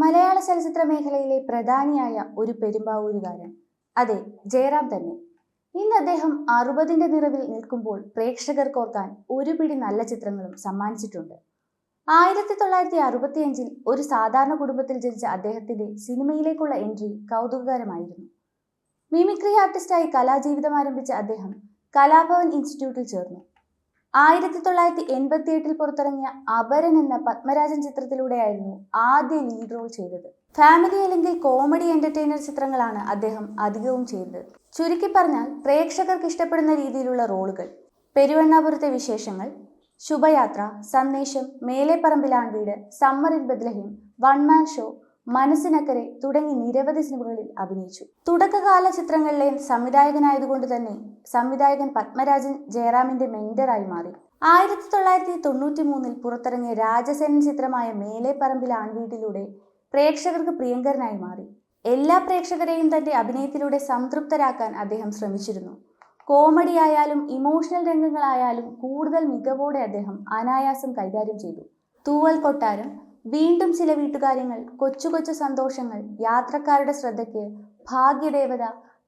മലയാള ചലച്ചിത്ര മേഖലയിലെ പ്രധാനിയായ ഒരു പെരുമ്പാവൂരുകാരൻ. അതെ ജയറാം തന്നെ. ഇന്ന് അദ്ദേഹം അറുപതിന്റെ നിറവിൽ നിൽക്കുമ്പോൾ പ്രേക്ഷകർക്കോർക്കാൻ ഒരു പിടി നല്ല ചിത്രങ്ങളും സമ്മാനിച്ചിട്ടുണ്ട്. ആയിരത്തി തൊള്ളായിരത്തി അറുപത്തിയഞ്ചിൽ ഒരു സാധാരണ കുടുംബത്തിൽ ജനിച്ച അദ്ദേഹത്തിന്റെ സിനിമയിലേക്കുള്ള എൻട്രി കൗതുകകരമായിരുന്നു. മിമിക്രി ആർട്ടിസ്റ്റായി കലാജീവിതം ആരംഭിച്ച അദ്ദേഹം കലാഭവൻ ഇൻസ്റ്റിറ്റ്യൂട്ടിൽ ചേർന്നു. ആയിരത്തി തൊള്ളായിരത്തി എൺപത്തി എട്ടിൽ പുറത്തിറങ്ങിയ അപരൻ എന്ന പത്മരാജൻ ചിത്രത്തിലൂടെയായിരുന്നു ആദ്യ ലീഡ് റോൾ ചെയ്തത്. ഫാമിലി അല്ലെങ്കിൽ കോമഡി എന്റർടൈനർ ചിത്രങ്ങളാണ് അദ്ദേഹം അധികവും ചെയ്തത്. ചുരുക്കി പറഞ്ഞാൽ പ്രേക്ഷകർക്ക് ഇഷ്ടപ്പെടുന്ന രീതിയിലുള്ള റോളുകൾ പെരുവണ്ണാപുരത്തെ വിശേഷങ്ങൾ ശുഭയാത്ര സന്ദേശം മേലെപ്പറമ്പിലാൺ വീട് summer in Bethlehem one man show Manassinakkare തുടങ്ങി നിരവധി സിനിമകളിൽ അഭിനയിച്ചു. തുടക്കകാല ചിത്രങ്ങളിലെ സംവിധായകനായതുകൊണ്ട് തന്നെ സംവിധായകൻ പത്മരാജൻ ജയറാമിന്റെ മെന്ററായി മാറി. ആയിരത്തി തൊള്ളായിരത്തി തൊണ്ണൂറ്റി മൂന്നിൽ പുറത്തിറങ്ങിയ രാജസേനൻ ചിത്രമായ മേലെപ്പറമ്പിൽ ആൺവീട്ടിലൂടെ പ്രേക്ഷകർക്ക് പ്രിയങ്കരനായി മാറി. എല്ലാ പ്രേക്ഷകരെയും തന്റെ അഭിനയത്തിലൂടെ സംതൃപ്തരാക്കാൻ അദ്ദേഹം ശ്രമിച്ചിരുന്നു. കോമഡി ആയാലും ഇമോഷണൽ രംഗങ്ങളായാലും കൂടുതൽ മികവോടെ അദ്ദേഹം അനായാസം കൈകാര്യം ചെയ്തു. തൂവൽ കൊട്ടാരം വീണ്ടും ചില വീട്ടുകാര്യങ്ങൾ കൊച്ചു കൊച്ചു സന്തോഷങ്ങൾ യാത്രക്കാരുടെ ശ്രദ്ധയ്ക്ക് ഭാഗ്യദേവത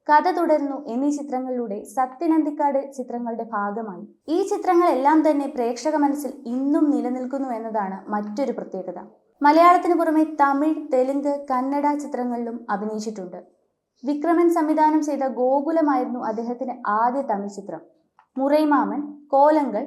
കഥ തുടരുന്നു എന്നീ ചിത്രങ്ങളിലൂടെ സത്യനന്ദിക്കാട് ചിത്രങ്ങളുടെ ഭാഗമായി. ഈ ചിത്രങ്ങളെല്ലാം തന്നെ പ്രേക്ഷക മനസ്സിൽ ഇന്നും നിലനിൽക്കുന്നു എന്നതാണ് മറ്റൊരു പ്രത്യേകത. മലയാളത്തിന് പുറമെ തമിഴ് തെലുങ്ക് കന്നഡ ചിത്രങ്ങളിലും അഭിനയിച്ചിട്ടുണ്ട്. വിക്രമൻ സംവിധാനം ചെയ്ത ഗോകുലമായിരുന്നു അദ്ദേഹത്തിന്റെ ആദ്യ തമിഴ് ചിത്രം. മുറൈമാമൻ കോലങ്ങൾ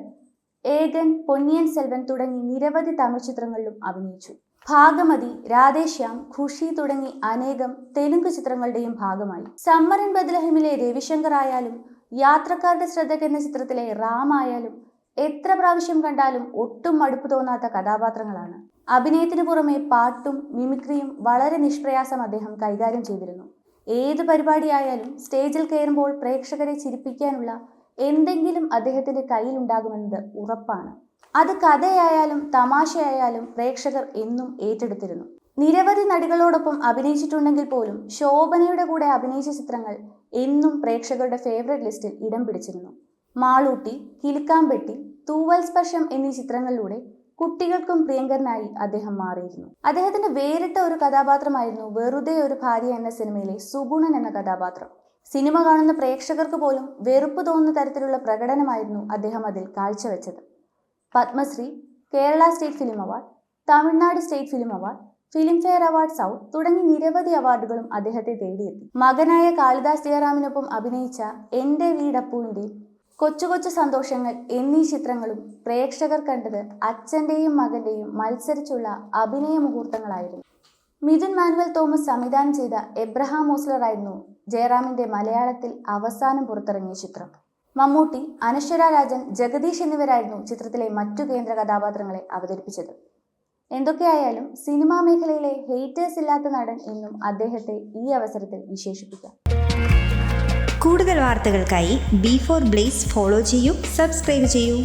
ഏകൻ പൊന്നിയൻ സെൽവൻ തുടങ്ങി നിരവധി തമിഴ് ചിത്രങ്ങളിലും അഭിനയിച്ചു. ഭാഗമതി രാധേശ്യാം ഖുഷി തുടങ്ങി അനേകം തെലുങ്ക് ചിത്രങ്ങളുടെയും ഭാഗമായി. സമ്മർ ഇൻ ബദ്ലഹിമിലെ രവിശങ്കർ ആയാലും യാത്രക്കാരുടെ ശ്രദ്ധയ്ക്ക് എന്ന ചിത്രത്തിലെ റാം ആയാലും എത്ര പ്രാവശ്യം കണ്ടാലും ഒട്ടും മടുപ്പ് തോന്നാത്ത കഥാപാത്രങ്ങളാണ്. അഭിനയത്തിന് പുറമെ പാട്ടും മിമിക്രിയും വളരെ നിഷ്പ്രയാസം അദ്ദേഹം കൈകാര്യം ചെയ്തിരുന്നു. ഏത് പരിപാടിയായാലും സ്റ്റേജിൽ കയറുമ്പോൾ പ്രേക്ഷകരെ ചിരിപ്പിക്കാനുള്ള എന്തെങ്കിലും അദ്ദേഹത്തിന്റെ കയ്യിലുണ്ടാകുമെന്നത് ഉറപ്പാണ്. അത് കഥയായാലും തമാശയായാലും പ്രേക്ഷകർ എന്നും ഏറ്റെടുത്തിരുന്നു. നിരവധി നടികളോടൊപ്പം അഭിനയിച്ചിട്ടുണ്ടെങ്കിൽ പോലും ശോഭനയുടെ കൂടെ അഭിനയിച്ച ചിത്രങ്ങൾ എന്നും പ്രേക്ഷകരുടെ ഫേവറേറ്റ് ലിസ്റ്റിൽ ഇടം പിടിച്ചിരുന്നു. മാളൂട്ടി കിലുക്കാമ്പെട്ടി തൂവൽ സ്പർശം എന്നീ ചിത്രങ്ങളിലൂടെ കുട്ടികൾക്കും പ്രിയങ്കരനായി അദ്ദേഹം മാറിയിരുന്നു. അദ്ദേഹത്തിന്റെ വേറിട്ട ഒരു കഥാപാത്രമായിരുന്നു വെറുതെ ഒരു ഭാര്യ എന്ന സിനിമയിലെ സുഗുണൻ എന്ന കഥാപാത്രം. സിനിമ കാണുന്ന പ്രേക്ഷകർക്ക് പോലും വെറുപ്പ് തോന്നുന്ന തരത്തിലുള്ള പ്രകടനമായിരുന്നു അദ്ദേഹം അതിൽ കാഴ്ചവെച്ചത്. Padma Shri Kerala state film award Tamil Nadu state film award Filmfare award south തുടങ്ങി നിരവധി അവാർഡുകളും അദ്ദേഹത്തെ തേടിയെത്തി. മകനായ കാളിദാസ് ജയറാമിനൊപ്പം അഭിനയിച്ച എന്റെ വീടപ്പുവിന്റെ കൊച്ചു കൊച്ചു സന്തോഷങ്ങൾ എന്നീ ചിത്രങ്ങളും പ്രേക്ഷകർ കണ്ടത് അച്ഛന്റെയും മകന്റെയും മത്സരിച്ചുള്ള അഭിനയ മുഹൂർത്തങ്ങളായിരുന്നു. മിഥുൻ മാനുവൽ തോമസ് സംവിധാനം ചെയ്ത എബ്രഹാം ഓസ്ലർ ആയിരുന്നു ജയറാമിന്റെ മലയാളത്തിൽ അവസാനം പുറത്തിറങ്ങിയ ചിത്രം. മമ്മൂട്ടി അനശ്വര രാജൻ ജഗദീഷ് എന്നിവരായിരുന്നു ചിത്രത്തിലെ മറ്റു കേന്ദ്ര കഥാപാത്രങ്ങളെ അവതരിപ്പിച്ചത്. എന്തൊക്കെയായാലും സിനിമാ മേഖലയിലെ ഹെയ്റ്റേഴ്സ് ഇല്ലാത്ത നടൻ എന്നും അദ്ദേഹത്തെ ഈ അവസരത്തിൽ വിശേഷിപ്പിക്കാം. കൂടുതൽ വാർത്തകൾക്കായി ബി ഫോർ ബ്ലേസ് ഫോളോ ചെയ്യൂ സബ്സ്ക്രൈബ് ചെയ്യൂ.